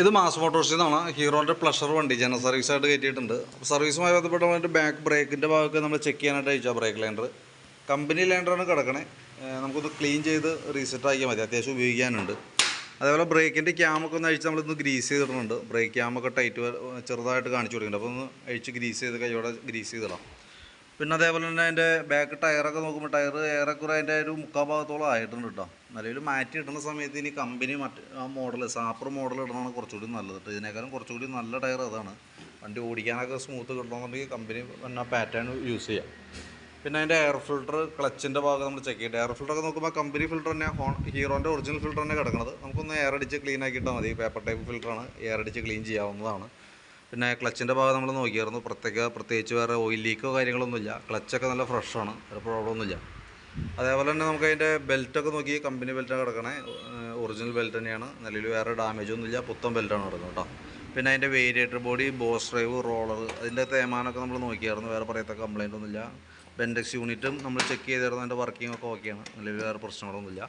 ഇത് മാസ് മോട്ടോഴ്സിൽ നിന്നാണ് ഹീറോന്റെ പ്ലഷർ വണ്ടി ജനറൽ സർവീസ് ആയിട്ട് കയറ്റിയിട്ടുണ്ട്. സർവീസുമായി ബന്ധപ്പെട്ട ബാക്ക് ബ്രേക്കിന്റെ ഭാഗമൊക്കെ നമ്മൾ ചെക്ക് ചെയ്യാനായിട്ട് അയച്ചാൽ ബ്രേക്ക് ലൈൻഡർ കമ്പനി ലൈൻഡറാണ് കിടക്കണേ. നമുക്കൊന്ന് ക്ലീൻ ചെയ്ത് റീസെറ്റ് ആക്കിയാൽ മതി. അത്യാവശ്യം ഉപയോഗിക്കാനുണ്ട്. അതേപോലെ ബ്രേക്കിന്റെ ക്യാമൊക്കെ ഒന്ന് അഴിച്ച് നമ്മളിന്ന് ഗ്രീസ് ചെയ്തിട്ടുണ്ട് ബ്രേക്ക് ക്യാമൊക്കെ ടൈറ്റ് ചെറുതായിട്ട് കാണിച്ചു കൊടുക്കുന്നുണ്ട്. അപ്പോൾ ഒന്ന് അഴിച്ച് ഗ്രീസ് ചെയ്ത് കൈയോടെ ഗ്രീസ് ചെയ്തിടാം. പിന്നെ അതേപോലെ തന്നെ അതിന്റെ ബാക്ക് ടയറൊക്കെ നോക്കുമ്പോൾ ടയർ ഏറെക്കുറെ അതിന്റെ ഒരു മുക്കാൽ ഭാഗത്തോളം ആയിട്ടുണ്ട് കേട്ടോ നിലവിൽ മാറ്റി ഇടുന്ന സമയത്ത് ഇനി കമ്പനി മറ്റ് ആ മോഡൽ സാപ്പർ മോഡൽ ഇടണമാണ് കുറച്ചുകൂടി നല്ലത് കേട്ടോ ഇതിനേക്കാളും കുറച്ചുകൂടി നല്ല ടയർ അതാണ്. വണ്ടി ഓടിക്കാനൊക്കെ സ്മൂത്ത് കിട്ടണമെന്നുണ്ടെങ്കിൽ കമ്പനി പിന്നെ പാറ്റേൺ യൂസ് ചെയ്യാം. പിന്നെ അതിന്റെ എയർ ഫിൽട്ടർ ക്ലച്ചിന്റെ ഭാഗം നമ്മൾ ചെക്ക് ചെയ്യട്ടെ. എയർ ഫിൽട്ടറൊക്കെ നോക്കുമ്പോൾ കമ്പനി ഫിൽട്ടർ തന്നെ ഹോൺ ഹീറോന്റെ ഒറിജിനൽ ഫിൽട്ടർ തന്നെ കിടക്കുന്നത് നമുക്കൊന്ന് എയർ അടിച്ച് ക്ലീൻ ആക്കിയിട്ടാൽ മതി. പേപ്പർ ടൈപ്പ് ഫിൽട്ടറാണ് എയർ അടിച്ച് ക്ലീൻ ചെയ്യാവുന്നതാണ്. പിന്നെ ക്ലച്ചിന്റെ ഭാഗം നമ്മൾ നോക്കിയായിരുന്നു. പ്രത്യേക പ്രത്യേകിച്ച് വേറെ ഓയിൽ ലീക്കോ കാര്യങ്ങളൊന്നുമില്ല. ക്ലച്ചൊക്കെ നല്ല ഫ്രഷാണ് വേറെ പ്രോബ്ലം ഒന്നുമില്ല. അതേപോലെ തന്നെ നമുക്ക് അതിന്റെ ബെൽറ്റൊക്കെ നോക്കി കമ്പനി ബെൽറ്റാണ് കിടക്കണേ. ഒറിജിനൽ ബെൽറ്റ് തന്നെയാണ്. നിലവിൽ വേറെ ഡാമേജ് ഒന്നുമില്ല. പുത്തൻ ബെൽറ്റാണ് കിടക്കുന്നത് കേട്ടോ. പിന്നെ അതിന്റെ variator body boss drive roller അതിന്റെ തേമാനൊക്കെ നമ്മൾ നോക്കിയായിരുന്നു. വേറെ പറയത്ത കംപ്ലൈന്റ് ഒന്നുമില്ല. ബെൻഡെക്സ് യൂണിറ്റും നമ്മൾ ചെക്ക് ചെയ്തായിരുന്നു അതിന്റെ വർക്കിംഗ് ഒക്കെ ഓക്കെയാണ് നിലവിൽ വേറെ പ്രശ്നങ്ങളൊന്നുമില്ല.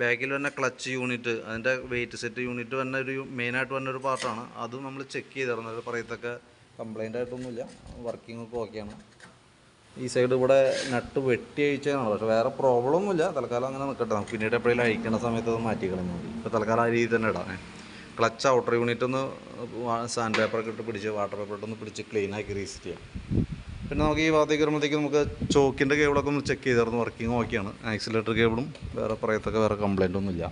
ബാക്കിൽ തന്നെ ക്ലച്ച് യൂണിറ്റ് അതിന്റെ വെയിറ്റ് സെറ്റ് യൂണിറ്റ് തന്നെ ഒരു മെയിനായിട്ട് തന്നെ ഒരു പാർട്ടാണ് അതും നമ്മൾ ചെക്ക് ചെയ്തിരുന്നു. അത് പറയത്തൊക്കെ കംപ്ലൈന്റ് ആയിട്ടൊന്നുമില്ല. വർക്കിംഗ് ഒക്കെ ഓക്കെയാണ് ഈ സൈഡ് ഇവിടെ നട്ട് വെട്ടി അഴിച്ചതാണ്. പക്ഷേ വേറെ പ്രോബ്ലം ഒന്നുമില്ല. തൽക്കാലം അങ്ങനെ നിൽക്കട്ടെ നമുക്ക് പിന്നീട് എപ്പോഴെങ്കിലും അഴിക്കുന്ന സമയത്ത് അത് മാറ്റി കളഞ്ഞാൽ മതി. ഇപ്പോൾ തൽക്കാലം ആ രീതി തന്നെ ഇടാം. ക്ലച്ച് ഔട്ടർ യൂണിറ്റ് ഒന്ന് സാൻഡ് പേപ്പറൊക്കെ ഇട്ട് പിടിച്ച് വാട്ടർ പേപ്പർ ഇട്ടൊന്ന് പിടിച്ച് ക്ലീൻ ആക്കി റീസെറ്റ് ചെയ്യാം. പിന്നെ നമുക്ക് ഈ ഭാഗത്തേക്ക് വരുമ്പോഴത്തേക്ക് നമുക്ക് ചോക്കിന്റെ കേബിളൊക്കെ ഒന്ന് ചെക്ക് ചെയ്തായിരുന്നു വർക്കിംഗ് ഓക്കെയാണ് ആക്സിലേറ്റർ കേബിളും വേറെ പറയത്തൊക്കെ വേറെ കംപ്ലൈന്റ് ഒന്നുമില്ല.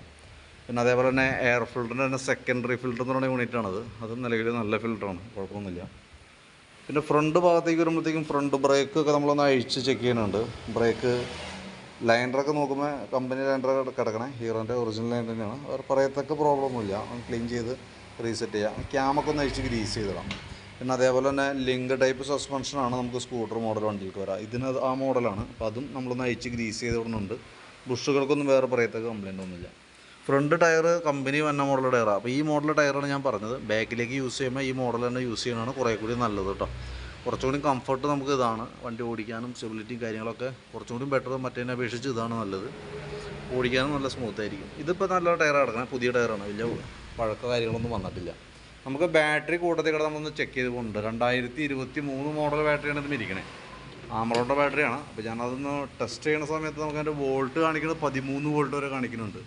പിന്നെ അതേപോലെ തന്നെ എയർ ഫിൽറ്ററിന്റെ തന്നെ സെക്കൻഡറി ഫിൽറ്റർ എന്ന് പറയുന്ന യൂണിറ്റാണത് അതും നിലവിൽ നല്ല ഫിൽറ്ററാണ് കുഴപ്പമൊന്നുമില്ല. പിന്നെ ഫ്രണ്ട് ഭാഗത്തേക്ക് വരുമ്പോഴത്തേക്കും ഫ്രണ്ട് ബ്രേക്ക് ഒക്കെ നമ്മളൊന്ന് അഴിച്ച് ചെക്ക് ചെയ്യുന്നുണ്ട്. ബ്രേക്ക് ലൈൻഡറൊക്കെ നോക്കുമ്പോൾ കമ്പനി ലൈൻഡർ കിടക്കണേ. ഹീറോന്റെ ഒറിജിനൽ ലൈൻ തന്നെയാണ്. പറയത്തക്ക പ്രോബ്ലം ഒന്നുമില്ല. ക്ലീൻ ചെയ്ത് റീസെറ്റ് ചെയ്യാം. ക്യാമൊക്കെ ഒന്ന് അഴിച്ച് ഗ്രീസ് ചെയ്തിടാം. പിന്നെ അതേപോലെ തന്നെ ലിങ്ക് ടൈപ്പ് സസ്പെൻഷനാണ് നമുക്ക് സ്കൂട്ടർ മോഡൽ വണ്ടിക്ക് വരാം. ഇതിന് ആ മോഡലാണ് അപ്പോൾ അതും നമ്മൾ നയിച്ച് ഗ്രീസ് ചെയ്ത് വിടുന്നുണ്ട് ബുഷുകൾക്കൊന്നും വേറെ പറയത്തക്ക കംപ്ലൈന്റ് ഒന്നുമില്ല. ഫ്രണ്ട് ടയർ കമ്പനി വന്ന മോഡൽ ടയറാണ് അപ്പോൾ ഈ മോഡൽ ടയറാണ് ഞാൻ പറഞ്ഞത്. ബാക്കിലേക്ക് യൂസ് ചെയ്യുമ്പോൾ ഈ മോഡൽ തന്നെ യൂസ് ചെയ്യണതാണ് കുറേ കൂടി നല്ലത് കേട്ടോ കുറച്ചുകൂടി കംഫർട്ട് നമുക്ക് ഇതാണ്. വണ്ടി ഓടിക്കാനും സ്റ്റെബിലിറ്റിയും കാര്യങ്ങളൊക്കെ കുറച്ചുകൂടി ബെറ്റർ മറ്റേതിനെ അപേക്ഷിച്ച് ഇതാണ് നല്ലത്. ഓടിക്കാനും നല്ല സ്മൂത്ത് ആയിരിക്കും. ഇതിപ്പോൾ നല്ല ടയർ കിടക്കണേ. പുതിയ ടയറാണ് വലിയ പഴക്ക കാര്യങ്ങളൊന്നും വന്നിട്ടില്ല. നമുക്ക് ബാറ്ററി കൂട്ടത്തിൽ കൂടെ നമ്മളൊന്ന് ചെക്ക് ചെയ്ത് പോകുന്നുണ്ട് രണ്ടായിരത്തി ഇരുപത്തി മൂന്ന് മോഡൽ ബാറ്ററിയാണ് ഇതിന് ഇരിക്കണേ. ആമറോട്ട ബാറ്ററിയാണ് അപ്പോൾ ഞാനതൊന്ന് ടെസ്റ്റ് ചെയ്യുന്ന സമയത്ത് നമുക്ക് അതിന്റെ വോൾട്ട് കാണിക്കുന്നത് പതിമൂന്ന് വോൾട്ട് വരെ കാണിക്കുന്നുണ്ട്.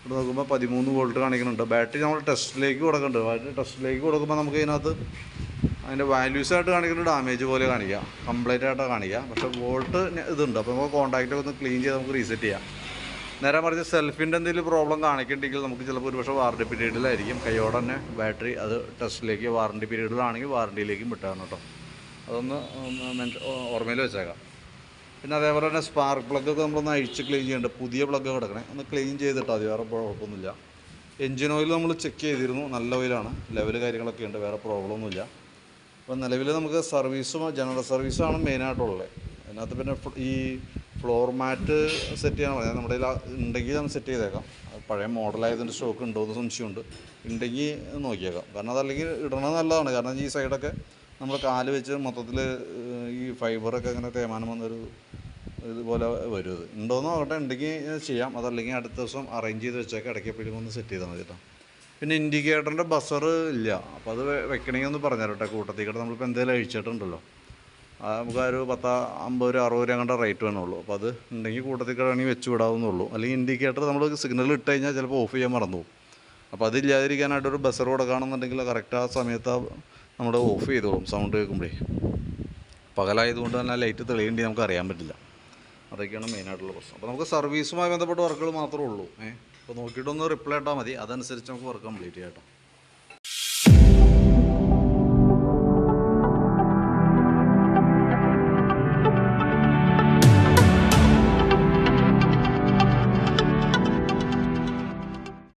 ഇവിടെ നോക്കുമ്പോൾ പതിമൂന്ന് വോൾട്ട് കാണിക്കുന്നുണ്ട്. ബാറ്ററി നമ്മൾ ടെസ്റ്റിലേക്ക് കൊടുക്കുന്നുണ്ട്. ബാറ്ററി ടെസ്റ്റിലേക്ക് കൊടുക്കുമ്പോൾ നമുക്ക് ഇതിനകത്ത് അതിന്റെ വാല്യൂസ് ആയിട്ട് കാണിക്കുന്ന ഡാമേജ് പോലെ കാണിക്കുക കംപ്ലൈന്റ് ആയിട്ടാണ് കാണിക്കുക പക്ഷേ വോൾട്ട് ഇതുണ്ട്. അപ്പോൾ നമുക്ക് കോൺടാക്റ്റൊക്കെ ഒന്ന് ക്ലീൻ ചെയ്ത് നമുക്ക് റീസെറ്റ് ചെയ്യാം. നേരെ മറിച്ച് സെൽഫിന്റെ എന്തെങ്കിലും പ്രോബ്ലം കാണിക്കുന്നുണ്ടെങ്കിൽ നമുക്ക് ചിലപ്പോൾ ഒരുപക്ഷെ വാറണ്ടി പീരീഡിലായിരിക്കും കൈയോടെ തന്നെ ബാറ്ററി അത് ടെസ്റ്റിലേക്ക് വാറണ്ടി പീരീഡിലാണെങ്കിൽ വാറണ്ടിയിലേക്കും വിട്ടാണ് കേട്ടോ. അതൊന്ന് ഓർമ്മയിൽ വെച്ചേക്കാം. പിന്നെ അതേപോലെ തന്നെ സ്പാർക്ക് പ്ലഗൊക്കെ നമ്മളൊന്ന് അഴിച്ച് ക്ലീൻ ചെയ്യേണ്ടത് പുതിയ പ്ലഗ് കിടക്കണേ. ഒന്ന് ക്ലീൻ ചെയ്തിട്ട്? അത് വേറെ കുഴപ്പമൊന്നുമില്ല. എൻജിൻ ഓയിൽ നമ്മൾ ചെക്ക് ചെയ്തിരുന്നു. നല്ല ഓയിലാണ് ലെവൽ കാര്യങ്ങളൊക്കെ ഉണ്ട്. വേറെ പ്രോബ്ലം ഒന്നുമില്ല. അപ്പോൾ നിലവിൽ നമുക്ക് സർവീസും ജനറൽ സർവീസാണ് മെയിനായിട്ടുള്ളത് അതിനകത്ത് പിന്നെ ഈ ഫ്ലോർ മാറ്റ് സെറ്റ് ചെയ്യാൻ പറയാം നമ്മുടെ ഉണ്ടെങ്കിൽ നമ്മൾ സെറ്റ് ചെയ്തേക്കാം. പഴയ മോഡലായതിന്റെ സ്റ്റോക്ക് ഉണ്ടോ എന്ന് സംശയമുണ്ട്. ഉണ്ടെങ്കിൽ നോക്കിയേക്കാം. കാരണം അതല്ലെങ്കിൽ ഇടണത് നല്ലതാണ്. കാരണം ഈ സൈഡൊക്കെ നമ്മൾ കാൽ വെച്ച് മൊത്തത്തിൽ ഈ ഫൈബറൊക്കെ അങ്ങനെ തേമാനം വന്നൊരു ഇതുപോലെ വരും ഉണ്ടോ എന്ന് നോക്കട്ടെ. ഉണ്ടെങ്കിൽ ചെയ്യാം. അതല്ലെങ്കിൽ അടുത്ത ദിവസം അറേഞ്ച് ചെയ്ത് വെച്ചേക്കാം. ഇടയ്ക്കെപ്പോഴും ഒന്ന് സെറ്റ് ചെയ്താൽ മതി പിന്നെ ഇൻഡിക്കേറ്ററിന്റെ ബസർ ഇല്ല. അപ്പോൾ അത് വെക്കണമെങ്കിൽ ഒന്ന് പറഞ്ഞു തരട്ടെ കൂട്ടത്തിൽ കൂടെ നമ്മളിപ്പോൾ എന്തെങ്കിലും അഴിച്ചിട്ടുണ്ടല്ലോ. ആ നമുക്ക് ആ ഒരു പത്ത് അമ്പത് രൂപ അറുപത് രൂപ കണ്ട റേറ്റ് വേണമുള്ളൂ അപ്പോൾ അത് ഉണ്ടെങ്കിൽ കൂട്ടത്തിൽ കിടണെങ്കിൽ വെച്ച് വിടാവുന്നുള്ളൂ അല്ലെങ്കിൽ ഇൻഡിക്കേറ്റർ നമ്മൾ സിഗ്നൽ ഇട്ട് കഴിഞ്ഞാൽ ചിലപ്പോൾ ഓഫ് ചെയ്യാൻ മറന്നു പോകും അപ്പോൾ അതില്ലാതിരിക്കാനായിട്ട് ഒരു ബസർ കൊടുക്കുകയാണെന്നുണ്ടെങ്കിൽ കറക്റ്റ് ആ സമയത്ത് നമ്മൾ ഓഫ് ചെയ്തോളും സൗണ്ട് കേൾക്കുമ്പോഴേ പകലായതുകൊണ്ട് തന്നെ ലൈറ്റ് തെളിയേണ്ടി നമുക്ക് അറിയാൻ പറ്റില്ല. അതൊക്കെയാണ് മെയിനായിട്ടുള്ള പ്രശ്നം. അപ്പോൾ നമുക്ക് സർവീസുമായി ബന്ധപ്പെട്ട വർക്കുകൾ മാത്രമേ ഉള്ളൂ. ഏഹ് അപ്പോൾ നോക്കിയിട്ടൊന്ന് റിപ്ലൈ ഇട്ടാൽ മതി. അതനുസരിച്ച് നമുക്ക് വർക്ക് കംപ്ലീറ്റ് ചെയ്യാം